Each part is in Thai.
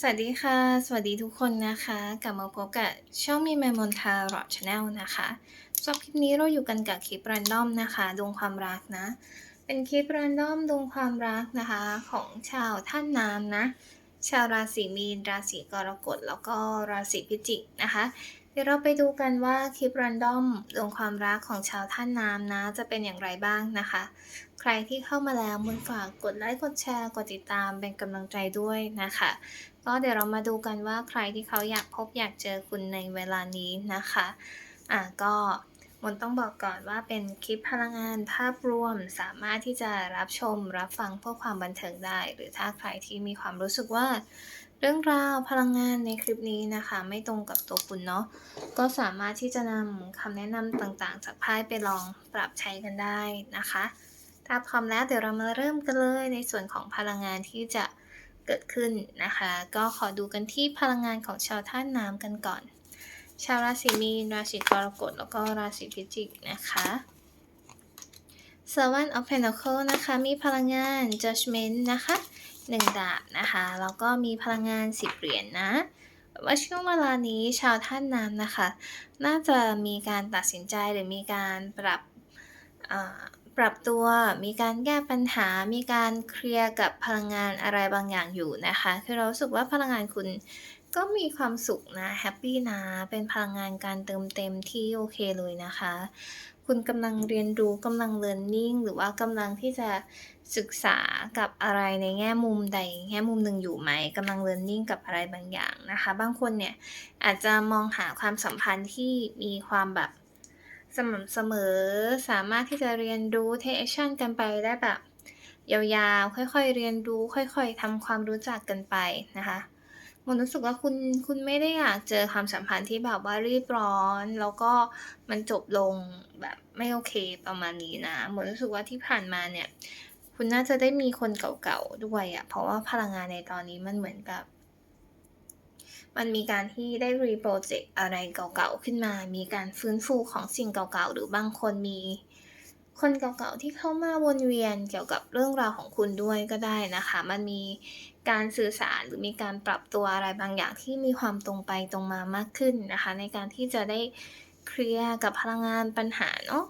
สวัสดีค่ะ สวัสดีทุกคนนะคะ กลับมาพบกับช่องมีแมมอนทาร์รชาแนลนะคะสำหรับคลิปนี้เราอยู่กันกับคลิปแรนดอมนะคะ ดวงความรักนะ เป็นคลิปแรนดอมดวงความรักนะคะ ของชาวท่านน้ำนะ ชาวราศีมีน ราศีกรกฎ แล้วก็ราศีพิจิกนะคะ เดี๋ยวเราไปดูกันว่าคลิปแรนดอมดวงความรักของชาวท่านน้ำนะ จะเป็นอย่างไรบ้างนะคะ รที่เข้ามาแล้วมุนฝากกดไลค์กดแชร์กดติดตามเป็นกำลังใจด้วยนะคะ ก็เดี๋ยวเรามาดูกันว่าใครที่เขาอยากพบอยากเจอคุณในเวลานี้นะคะอะก็มนต้องบอกก่อนว่าเป็นคลิปพลังงานภาพรวมสามารถที่จะรับชมรับฟังเพื่อความบันเทิงได้ หรือถ้าใครที่มีความรู้สึกว่า เรื่องราวพลังงานในคลิปนี้นะคะ ไม่ตรงกับตัวคุณเนาะก็สามารถที่จะนำคำแนะนำต่างๆ จากไพ่ไปลองปรับใช้กันได้นะคะ ถ้าพร้อมแล้วเดี๋ยวเรามาเริ่มกันเลยในส่วนของพลังงานที่จะเกิดขึ้นนะคะ ก็ขอดูกันที่พลังงานของชาวท่าน้ำกันก่อน ชาวราศีมีนราศีกรกฎแล้วก็ราศีพิจิกนะคะ Seven of Pentacle นะคะ มีพลังงาน Judgment นะคะหนึ่งดาบนะคะ แล้วก็มีพลังงานสิบเหรียญนนะว่าช่วงเวลานี้ชาวท่านน้ำนะคะ น่าจะมีการตัดสินใจหรือมีการปรับ ปรับตัว มีการแก้ปัญหา มีการเคลียร์กับพลังงานอะไรบางอย่างอยู่นะคะ คือเราสึกว่าพลังงานคุณก็มีความสุขนะแฮปปี้นะ เป็นพลังงานการเติมเต็มที่โอเคเลยนะคะ คุณกำลังเรียนรู้กำลังเรียนรู้หรือว่ากำลังที่จะศึกษากับอะไรในแง่มุมใดแง่มุมหนึ่งอยู่ไหมกำลังเรียนรู้กับอะไรบางอย่างนะคะ บางคนเนี่ยอาจจะมองหาความสัมพันธ์ที่มีความแบบ สม่ำเสมอสามารถที่จะเรียนรู้เทคชั่นกันไปได้แบบ ยาวๆ ค่อยๆ เรียนรู้ ค่อยๆทำความรู้จักกันไปนะคะมนรู้สึกว่าคุณคุณไม่ได้อยากเจอความสัมพันธ์ที่แบบว่ารีบร้อน แล้วก็มันจบลงแบบไม่โอเคประมาณนี้นะหมนรู้สึกว่าที่ผ่านมาเนี่ย คุณน่าจะได้มีคนเก่าๆด้วยอะ่ะเพราะว่าพลังงานในตอนนี้มันเหมือนกับ มันมีการที่ได้รีโปรเจกต์อะไรเก่าๆขึ้นมา มีการฟื้นฟูของสิ่งเก่าๆ หรือบางคนมีคนเก่าๆที่เข้ามาวนเวียนเกี่ยวกับเรื่องราวของคุณด้วยก็ได้นะคะ มันมีการสื่อสารหรือมีการปรับตัวอะไรบางอย่างที่มีความตรงไปตรงมามากขึ้นนะคะ ในการที่จะได้เคลียร์กับพลังงานปัญหาเนาะ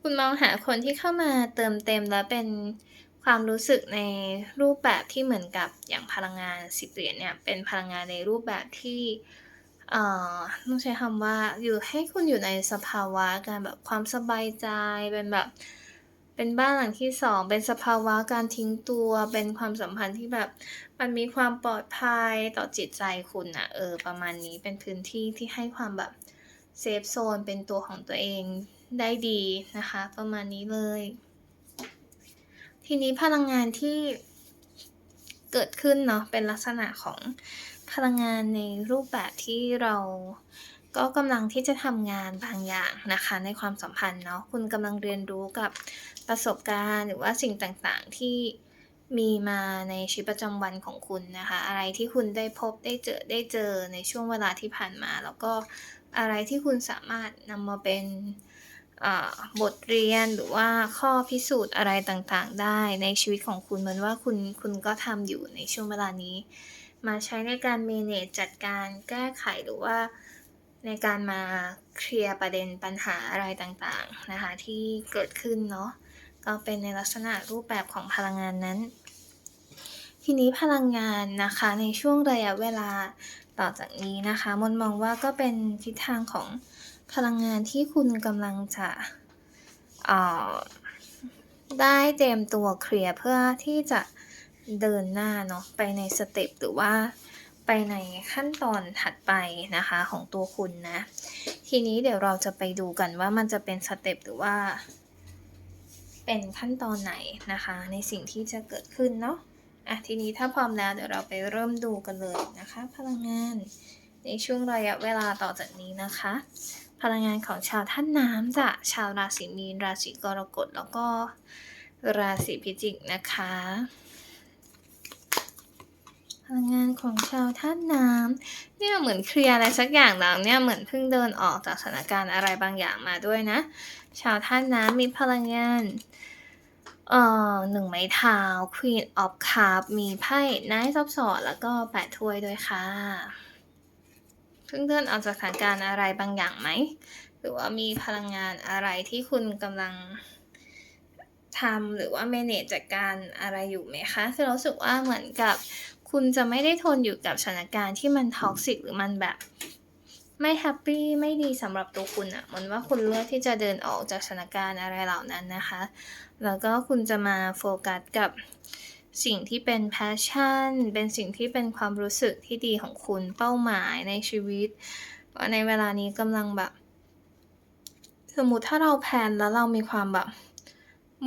คุณมองหาคนที่เข้ามาเติมเต็มและเป็น ความรู้สึกในรูปแบบที่เหมือนกับอย่างพลังงานสิบเหรียญเนี่ยเป็นพลังงานในรูปแบบที่เอ่อต้องใช้คำว่าอยู่ให้คุณอยู่ในสภาวะการแบบความสบายใจเป็นแบบ เป็นบ้านหลังที่สองเป็นสภาวะการทิ้งตัว เป็นความสัมพันธ์ที่แบบมันมีความปลอดภัยต่อจิตใจคุณอะเออประมาณนี้เป็นพื้นที่ที่ให้ความแบบเซฟโซนเป็นตัวของตัวเองได้ดีนะคะ ประมาณนี้เลย ทีนี้พลังงานที่เกิดขึ้นเนาะเป็นลักษณะของพลังงานในรูปแบบที่เราก็กำลังที่จะทำงานบางอย่างนะคะในความสัมพันธ์เนาะคุณกำลังเรียนรู้กับประสบการณ์ หรือว่าสิ่งต่างๆที่มีมาในชีวิตประจำวันของคุณนะคะ อะไรที่คุณได้พบได้เจอได้เจอในช่วงเวลาที่ผ่านมา แล้วก็อะไรที่คุณสามารถนำมาเป็น บทเรียนหรือว่าข้อพิสูจน์อะไรต่างๆ ได้ในชีวิตของคุณเหมือนว่าคุณคุณก็ทำอยู่ในช่วงเวลานี้ มาใช้ในการเมเนจจัดการแก้ไขหรือว่าในการมาเคลียร์ประเด็นปัญหาอะไรต่างๆนะคะที่เกิดขึ้นเนาะก็เป็นในลักษณะรูปแบบของพลังงานนั้น ทีนี้พลังงานนะคะในช่วงระยะเวลาต่อจากนี้นะคะมนมองว่าก็เป็นทิศทางของ พลังงานที่คุณกำลังจะได้เตรียมตัวเคลียร์เพื่อที่จะเดินหน้าเนาะไปในสเต็ปหรือว่าไปในขั้นตอนถัดไปนะคะของตัวคุณนะ ทีนี้เดี๋ยวเราจะไปดูกันว่ามันจะเป็นสเต็ปหรือว่า เป็นขั้นตอนไหนนะคะ ในสิ่งที่จะเกิดขึ้นเนาะอะทีนี้ถ้าพร้อมแล้วเดี๋ยวเราไปเริ่มดูกันเลยนะคะ พลังงานในช่วงระยะเวลาต่อจากนี้นะคะ พลังงานของชาวท่านน้ำจะชาวราศีมีน ราศีกรกฎแล้วก็ราศีพิจิกนะคะ พลังงานของชาวท่านน้ำเนี่ยเหมือนเคลียร์อะไรสักอย่างแล้วเนี่ยเหมือนเพิ่งเดินออกจากสถานการณ์อะไรบางอย่างมาด้วยนะ ชาวท่านน้ำมีพลังงานเอ่อ1ไม้เท้า Queen of Cups มีไพ่ Knight of Swords แล้วก็8ถ้วยด้วยค่ะ เพิ่งเดินออกจากสถานการณ์อะไรบางอย่างไหม?หรือว่ามีพลังงานอะไรที่คุณกำลังทำหรือว่า manage จัดการอะไรอยู่ไหมคะ?คือรู้สึกว่าเหมือนกับคุณจะไม่ได้ทนอยู่กับสถานการณ์ที่มัน toxic หรือมันแบบไม่แฮปปี้ไม่ดีสำหรับตัวคุณน่ะเหมือนว่าคุณเลือกที่จะเดินออกจากสถานการณ์อะไรเหล่านั้นนะคะ แล้วก็คุณจะมาโฟกัสกับ สิ่งที่เป็น passion เป็นสิ่งที่เป็นความรู้สึกที่ดีของคุณเป้าหมายในชีวิตว่าในเวลานี้กำลังแบบ สมมติถ้าเราแพลนแล้วเรามีความแบบ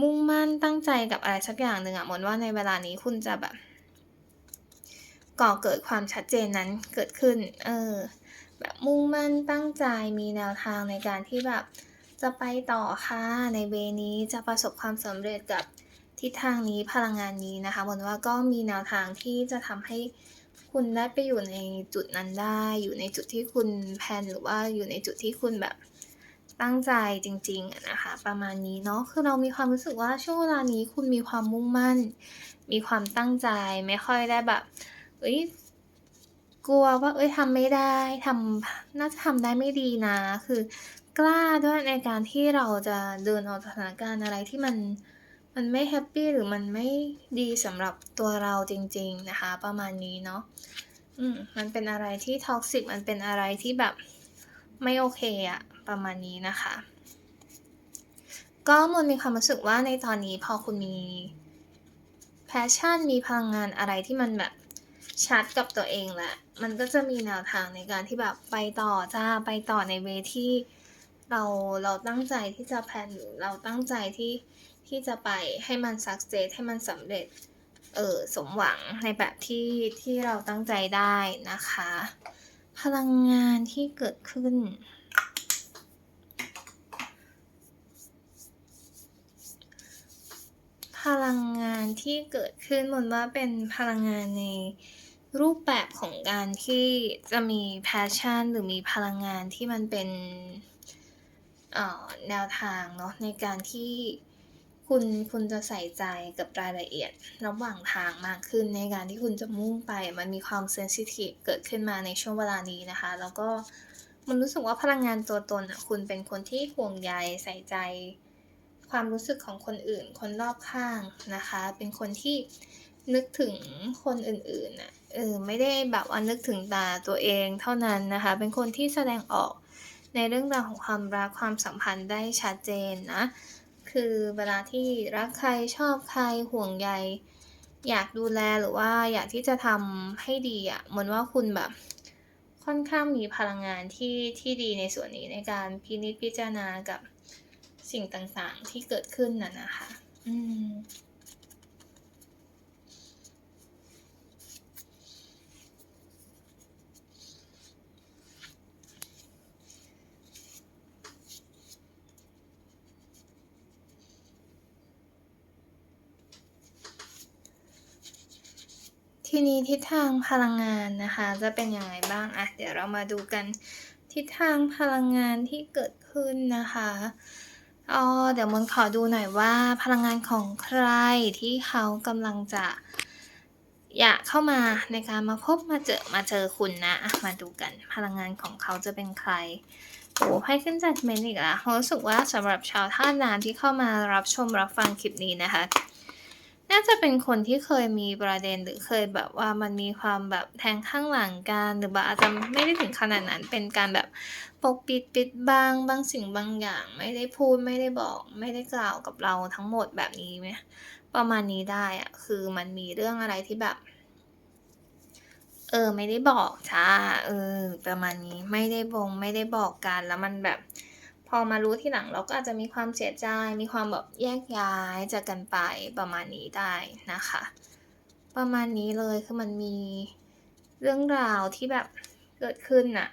มุ่งมั่นตั้งใจกับอะไรสักอย่างหนึ่งอะเหมือนว่าในเวลานี้คุณจะแบบ ก่อเกิดความชัดเจนนั้นเกิดขึ้น เออ แบบมุ่งมั่นตั้งใจมีแนวทางในการที่แบบ จะไปต่อค่ะในเวย์นี้จะประสบความสำเร็จกับ ทิศทางนี้พลังงานนี้นะคะเหมือนว่าก็มีแนวทางที่จะทำให้คุณได้ไปอยู่ในจุดนั้นได้ อยู่ในจุดที่คุณแพนหรือว่าอยู่ในจุดที่คุณแบบตั้งใจจริงๆนะคะ ประมาณนี้เนาะคือเรามีความรู้สึกว่าช่วงเวลานี้คุณมีความมุ่งมั่น มีความตั้งใจไม่ค่อยได้แบบเฮ้ยกลัวว่าเฮ้ยทำไม่ได้ทำน่าจะทำได้ไม่ดีนะ คือกล้าด้วยในการที่เราจะเดินออกจากสถานการณ์อะไรที่มัน มันไม่แฮปปี้หรือมันไม่ดีสำหรับตัวเราจริง ๆนะคะ ประมาณนี้เนาะอืมมันเป็นอะไรที่ toxic มันเป็นอะไรที่แบบไม่โอเคอะประมาณนี้นะคะ ก็มนมีความรู้สึกว่าในตอนนี้พอคุณมี passion มีพลังงานอะไรที่มันแบบชัดกับตัวเองแหล้วมันก็จะมีแนวทางในการที่แบบไปต่อจ้ะไปต่อในเวที่เราเราตั้งใจที่จะแพลนหรือเราตั้งใจที่ ที่จะไปให้มัน success ให้มันสำเร็จ เออสมหวังในแบบที่ที่เราตั้งใจได้นะคะ พลังงานที่เกิดขึ้น พลังงานที่เกิดขึ้นมนว่าเป็นพลังงานในรูปแบบของการที่จะมี passion หรือมีพลังงานที่มันเป็นออแนวทางเนาะในการที่ คุณคุณจะใส่ใจกับรายละเอียดระหว่างทางมากขึ้นในการที่คุณจะมุ่งไป มันมีความเซนซิทิฟเกิดขึ้นมาในช่วงเวลานี้นะคะ แล้วก็มันรู้สึกว่าพลังงานตัวตนน่ะคุณเป็นคนที่ห่วงใยใส่ใจความรู้สึกของคนอื่น คนรอบข้างนะคะ เป็นคนที่นึกถึงคนอื่นๆน่ะเออไม่ได้แบบว่านึกถึงแต่ตัวเองเท่านั้นนะคะ เป็นคนที่แสดงออกในเรื่องราวของความรักความสัมพันธ์ได้ชัดเจนนะ คือเวลาที่รักใครชอบใครห่วงใย อยากดูแลหรือว่าอยากที่จะทำให้ดีอะเหมือนว่าคุณแบบค่อนข้างมีพลังงานที่ที่ดีในส่วนนี้ในการพินิจพิจารณากับสิ่งต่างๆที่เกิดขึ้นน่ะนะคะ อืม ทีนี้ทิศทางพลังงานนะคะ จะเป็นยังไงบ้าง?อะเดี๋ยวเรามาดูกันทิศทางพลังงานที่เกิดขึ้นนะคะอ่อเดี๋ยวมนต์ขอดูหน่อยว่าพลังงานของใครที่เขากำลังจะอยากเข้ามาในการมาพบมาเจอมาเจอคุณนะมาดูกันพลังงานของเขาจะเป็นใครโอ้โฮไพ่ขึ้น Judgment อีกแล้วรารู้สึกว่าสำหรับชาวธาตุน้ำที่เข้ามารับชมรับฟังคลิปนี้นะคะ น่าจะเป็นคนที่เคยมีประเด็นหรือเคยแบบว่ามันมีความแบบแทงข้างหลังกันหรือแบบอาจจะไม่ได้ถึงขนาดนั้นเป็นการแบบปกปิดปิดบังบางสิ่งบางอย่าง ไม่ได้พูดไม่ได้บอก ไม่ได้กล่าวกับเราทั้งหมดแบบนี้ไหม?ประมาณนี้ได้อะคือมันมีเรื่องอะไรที่แบบ เออ ไม่ได้บอกจ้ะเออ ประมาณนี้ไม่ได้บง ไม่ได้บอกกันแล้วมันแบบ อมารู้ที่หลังเราก็อาจจะมีความเสียใจ มีความแบบแยกย้ายจากกันไปประมาณนี้ได้นะคะ ประมาณนี้เลยคือมันมีเรื่องราวที่แบบเกิดขึ้นน่ะ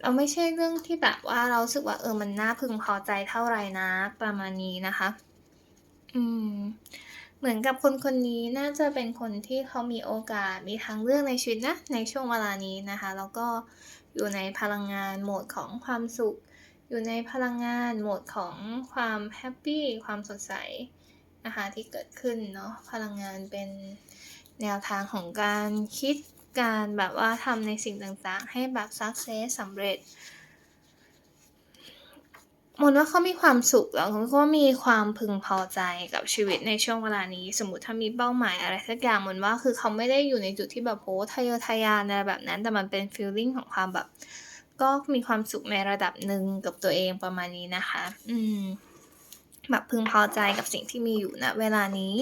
แล้วไม่ใช่เรื่องที่แบบว่าเราสึกว่าเออมันน่าพึงพอใจเท่าไรนักประมาณนี้นะคะ อืม เหมือนกับคนคนนี้น่าจะเป็นคนที่เขามีโอกาสมีทางเลือกในชีวิตนะในช่วงเวลานี้นะคะ แล้วก็อยู่ในพลังงานโหมดของความสุข อยู่ในพลังงานโหมดของความแฮปปีความสดใสนะคะที่เกิดขึ้นเนาะพลังงานเป็นแนวทางของการคิดการแบบว่าทำในสิ่งต่างๆ ให้แบบ success สำเร็จมนว่าเขามีความสุขแล้วเขาก็มีความพึงพอใจกับชีวิตในช่วงเวลานี้ สมมติถ้ามีเป้าหมายอะไรสักอย่างมนว่าคือเขาไม่ได้อยู่ในจุดที่แบบโหทะเยอทะยานอะไรแบบนั้น แต่มันเป็น feeling ของความแบบ ก็มีความสุขในระดับหนึ่งกับตัวเองประมาณนี้นะคะ อืมแบบพึงพอใจกับสิ่งที่มีอยู่ณเวลานี้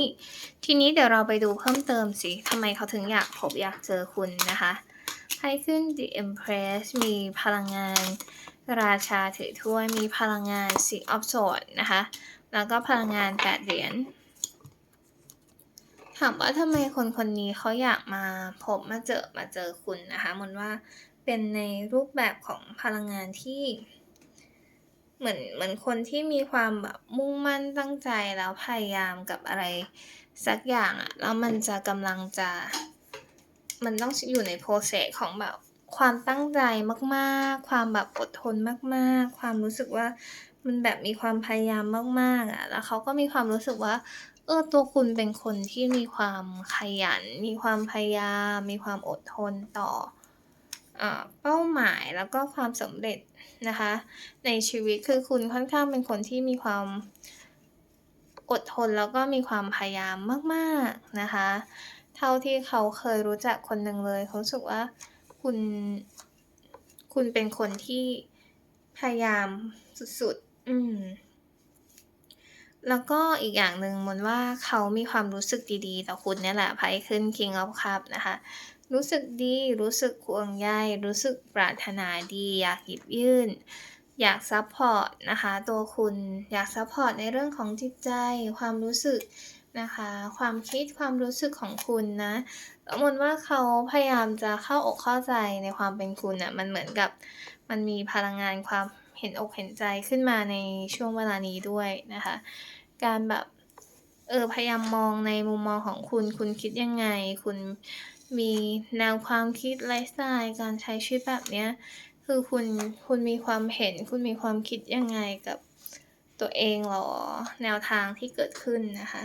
ทีนี้เดี๋ยวเราไปดูเพิ่มเติมสิทำไมเขาถึงอยากพบอยากเจอคุณนะคะให้ขึ้น The Empress มีพลังงาน ราชาถือถ้วย มีพลังงาน Six of Swords นะคะ แล้วก็พลังงานแปดเหรียญ ถามว่าทำไมคนคนนี้เขาอยากมาพบมาเจอมาเจอคุณนะคะมนว่า เป็นในรูปแบบของพลังงานที่ เหมือนเหมือนคนที่มีความแบบมุ่งมั่นตั้งใจแล้วพยายามกับอะไรสักอย่างอะแล้วมันจะกำลังจะ มันต้องอยู่ในโปรเซสของแบบความตั้งใจมากๆ ความแบบอดทนมากๆ ความรู้สึกว่ามันแบบมีความพยายามมากๆอะแล้วเขาก็มีความรู้สึกว่า เออตัวคุณเป็นคนที่มีความขยัน มีความพยายาม มีความอดทนต่อ เป้าหมายแล้วก็ความสำเร็จนะคะ ในชีวิตคือคุณค่อนข้างเป็นคนที่มีความอดทนแล้วก็มีความพยายามมากๆนะคะ เท่าที่เขาเคยรู้จักคนหนึ่งเลย เขาสึกว่าคุณคุณเป็นคนที่พยายามสุดๆ อืม แล้วก็อีกอย่างหนึ่งมนว่าเขามีความรู้สึกดีๆ ต่อคุณเนี่ยแหละไพ่ขึ้น King of Cup นะคะ รู้สึกดี รู้สึกห่วงใย รู้สึกปรารถนาดี อยากหยิบยื่น อยากซัพพอร์ตนะคะ ตัวคุณอยากซัพพอร์ตในเรื่องของจิตใจ ความรู้สึกนะคะ ความคิดความรู้สึกของคุณนะสมนว่าเขาพยายามจะเข้าอกเข้าใจในความเป็นคุณน่ะ มันเหมือนกับมันมีพลังงานความเห็นอกเห็นใจขึ้นมาในช่วงเวลานี้ด้วยนะคะ การแบบเออพยายามมองในมุมมองของคุณ คุณคิดยังไง คุณ มีแนวความคิดไลฟ์สไตล์การใช้ชีวิตแบบเนี้ยคือคุณคุณมีความเห็น คุณมีความคิดยังไงกับตัวเองหรอ แนวทางที่เกิดขึ้นนะคะ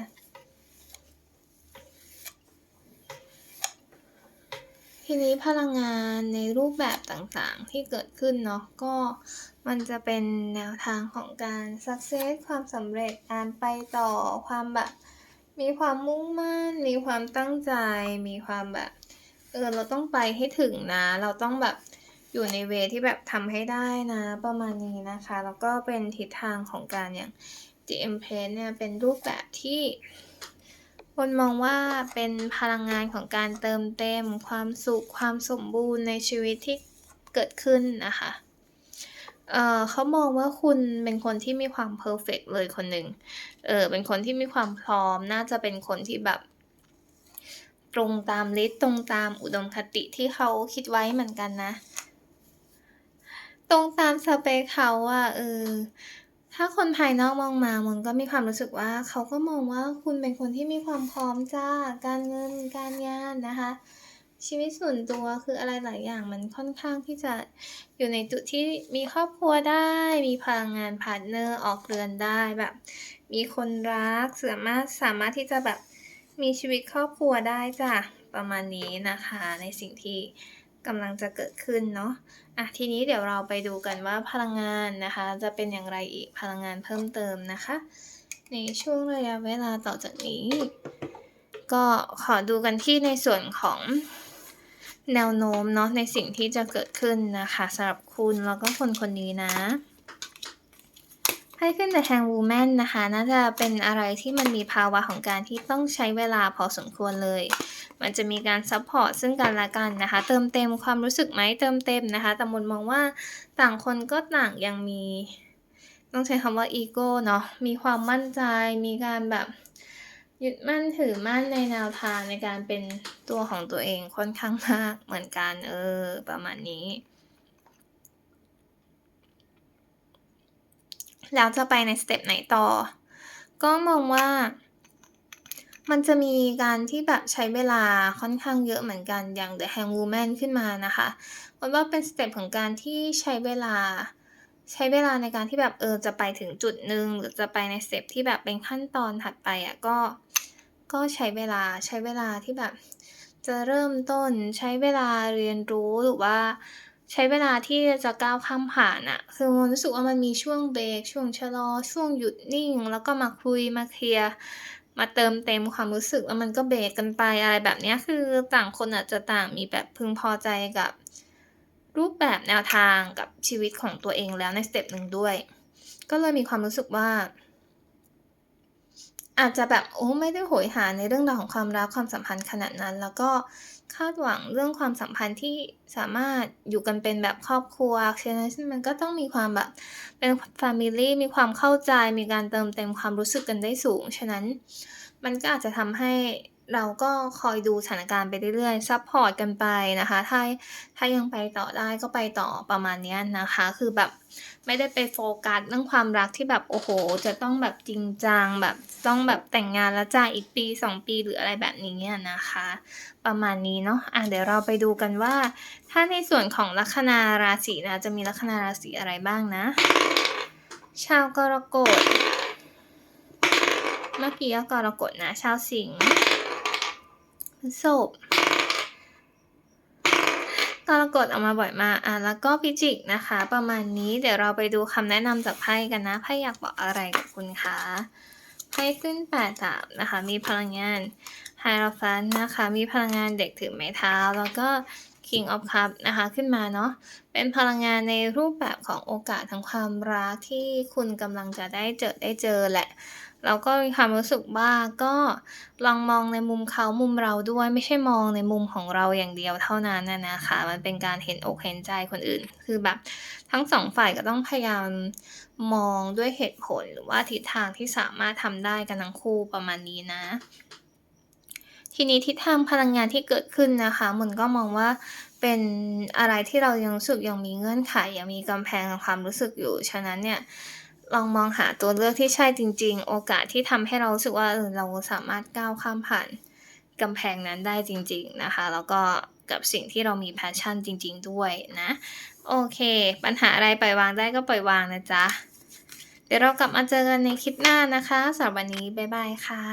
ทีนี้พลังงานในรูปแบบต่างๆที่เกิดขึ้นเนาะก็มันจะเป็นแนวทางของการ success ความสำเร็จการไปต่อความแบบ มีความมุ่งมั่น มีความตั้งใจ มีความแบบ เออ เราต้องไปให้ถึงนะ เราต้องแบบอยู่ในเวที่แบบทำให้ได้นะ ประมาณนี้นะคะ แล้วก็เป็นทิศทางของการอย่าง The Empress เนี่ยเป็นรูปแบบที่ คนมองว่าเป็นพลังงานของการเติมเต็ม ความสุข ความสมบูรณ์ในชีวิตที่เกิดขึ้นนะคะ เอ่อเขามองว่าคุณเป็นคนที่มีความเพอร์เฟกต์เลยคนหนึ่ง เออเป็นคนที่มีความพร้อมน่าจะเป็นคนที่แบบตรงตามลิสต์ตรงตามอุดมคติที่เขาคิดไว้เหมือนกันนะ ตรงตามสเปคเขาอะเออถ้าคนภายนอกมองมามนก็มีความรู้สึกว่าเขาก็มองว่าคุณเป็นคนที่มีความพร้อมจ้ะการเงินการงานนะคะ ชีวิตส่วนตัวคืออะไรหลายอย่างมันค่อนข้างที่จะอยู่ในจุดที่มีครอบครัวได้ มีพลังงานพาร์ตเนอร์ออกเรือนได้แบบ มีคนรักสามารถสามารถที่จะแบบมีชีวิตครอบครัวได้จ้ะประมาณนี้นะคะ ในสิ่งที่กำลังจะเกิดขึ้นเนาะอะทีนี้เดี๋ยวเราไปดูกันว่าพลังงานนะคะ จะเป็นอย่างไรอีกพลังงานเพิ่มเติมนะคะ ในช่วงระยะเวลาต่อจากนี้ ก็ขอดูกันที่ในส่วนของ แนวโน้มเนาะในสิ่งที่จะเกิดขึ้นนะคะสำหรับคุณแล้วก็คนคนนี้นะไพ่ขึ้น The Hanged Woman นะคะ น่าจะเป็นอะไรที่มันมีภาวะของการที่ต้องใช้เวลาพอสมควรเลย มันจะมีการซัปพอร์ตซึ่งกันและกันนะคะ เติมเต็มความรู้สึกไหมเติมเต็มนะคะ แต่มนมองว่าต่างคนก็ต่างยังมี ต้องใช้คำว่าอีโก้เนาะมีความมั่นใจมีการแบบ ยึดมั่นถือมั่นในแนวทางในการเป็นตัวของตัวเองค่อนข้างมากเหมือนกันเออ ประมาณนี้ แล้วจะไปในสเต็ปไหนต่อ ก็มองว่า มันจะมีการที่แบบใช้เวลาค่อนข้างเยอะเหมือนกันอย่าง The Hangwoman ขึ้นมานะคะมนว่าเป็นสเต็ปของการที่ใช้เวลา ใช้เวลาในการที่แบบเออจะไปถึงจุดหนึ่งหรือจะไปในสเต็ปที่แบบเป็นขั้นตอนถัดไปอะก็ก็ใช้เวลาใช้เวลาที่แบบ จะเริ่มต้นใช้เวลาเรียนรู้หรือว่าใช้เวลาที่จะก้าวข้ามผ่านน่ะคือมันรู้สึกว่ามันมีช่วงเบรกช่วงชะลอ ช่วงหยุดนิ่ง แล้วก็มาคุยมาเคลียร์มาเติมเต็มความรู้สึกแล้วมันก็เบรกกันไปอะไรแบบนี้คือต่างคนอาจจะต่างมีแบบพึงพอใจกับ รูปแบบแนวทางกับชีวิตของตัวเองแล้วในสเต็ปหนึ่งด้วย ก็เลยมีความรู้สึกว่า อาจจะแบบโอ้ไม่ได้โหยหาในเรื่องราวของความรักความสัมพันธ์ขนาดนั้น แล้วก็คาดหวังเรื่องความสัมพันธ์ที่สามารถอยู่กันเป็นแบบครอบครัวฉะนั้นมันก็ต้องมีความแบบเป็นแฟมิลี่มีความเข้าใจมีการเติมเต็มความรู้สึกกันได้สูง ฉะนั้นมันก็อาจจะทำให้ เราก็คอยดูสถานการณ์ไปเรื่อย ๆ ซัปพอร์ตกันไปนะคะ ถ้าถ้ายังไปต่อได้ก็ไปต่อประมาณเนี้ยนะคะ คือแบบไม่ได้ไปโฟกัสเรื่องความรักที่แบบโอ้โฮจะต้องแบบจริงจังแบบต้องแบบแต่งงานแล้วจ้ะอีกปี 2 ปีหรืออะไรแบบนี้นะคะ ประมาณนี้เนาะอ่าเดี๋ยวเราไปดูกันว่า ถ้าในส่วนของลัคนาราศีนะจะมีลัคนาราศีอะไรบ้างนะ ชาวกรกฎเมื่อกี้ก็กรกฎนะ ชาวสิงห์ พกรกฎออกมาบ่อยมากอ่าแล้วก็พิจิกนะคะ ประมาณนี้เดี๋ยวเราไปดูคำแนะนำจากไพ่กันนะไพ่อยากบอกอะไรกับคุณคะไพ่ขึ้น8ดาบนะคะ มีพลังงาน Hierophant นะคะ มีพลังงานเด็กถือไม้เท้า แล้วก็ King of Cup นะคะขึ้นมาเนาะเป็นพลังงานในรูปแบบของโอกาสทางความรักที่คุณกำลังจะได้เจอได้เจอแหละ แล้วก็มีความรู้สึกว่าก็ลองมองในมุมเขามุมเราด้วย ไม่ใช่มองในมุมของเราอย่างเดียวเท่านั้นอะนะคะ มันเป็นการเห็นอกเห็นใจคนอื่น คือแบบทั้ง2ฝ่ายก็ต้องพยายามมองด้วยเหตุผลหรือว่าทิศทางที่สามารถทำได้กันทั้งคู่ประมาณนี้นะ ทีนี้ทิศทางพลังงานที่เกิดขึ้นนะคะมันก็มองว่าเป็นอะไรที่เรายังรู้สึกยังมีเงื่อนไขยังมีกำแพงความรู้สึกอยู่ฉะนั้นเนี่ย ลองมองหาตัวเลือกที่ใช่จริง ๆ โอกาสที่ทำให้เรารู้สึกว่าเออเราสามารถก้าวข้ามผ่านกำแพงนั้นได้จริง ๆ นะคะ แล้วก็กับสิ่งที่เรามีแพชชั่นจริง ๆ ด้วยนะ โอเค ปัญหาอะไรปล่อยวางได้ก็ปล่อยวางนะจ๊ะ เดี๋ยวเรากลับมาเจอกันในคลิปหน้านะคะสำหรับวันนี้ บ๊ายบายค่ะ